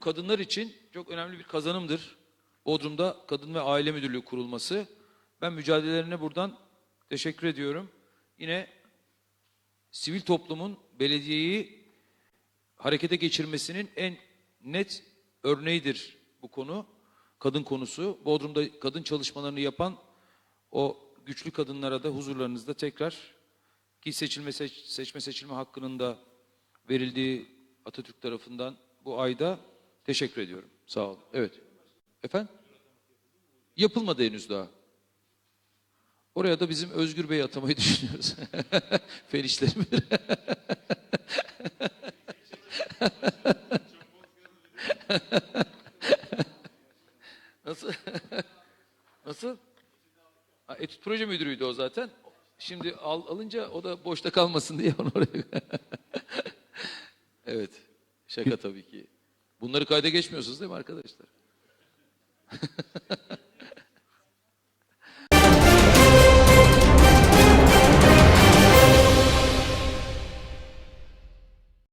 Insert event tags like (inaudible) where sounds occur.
kadınlar için çok önemli bir kazanımdır. Bodrum'da Kadın ve Aile Müdürlüğü kurulması. Ben mücadelelerine buradan teşekkür ediyorum. Yine sivil toplumun belediyeyi harekete geçirmesinin en net örneğidir bu konu. Kadın konusu. Bodrum'da kadın çalışmalarını yapan o güçlü kadınlara da huzurlarınızda tekrar ki seçilme seç- seçme seçilme hakkının da verildiği Atatürk tarafından bu ayda teşekkür ediyorum. Sağ olun. Evet. Efendim? Yapılmadı henüz daha. Oraya da bizim Özgür Bey atamayı (laughs) düşünüyoruz. Fen işleri müdürü. (laughs) Nasıl? Nasıl? Ha, etüt proje müdürüydü o zaten. Şimdi al, alınca o da boşta kalmasın diye onu oraya... (laughs) evet. Şaka tabii ki. Bunları kayda geçmiyorsunuz değil mi arkadaşlar? (laughs)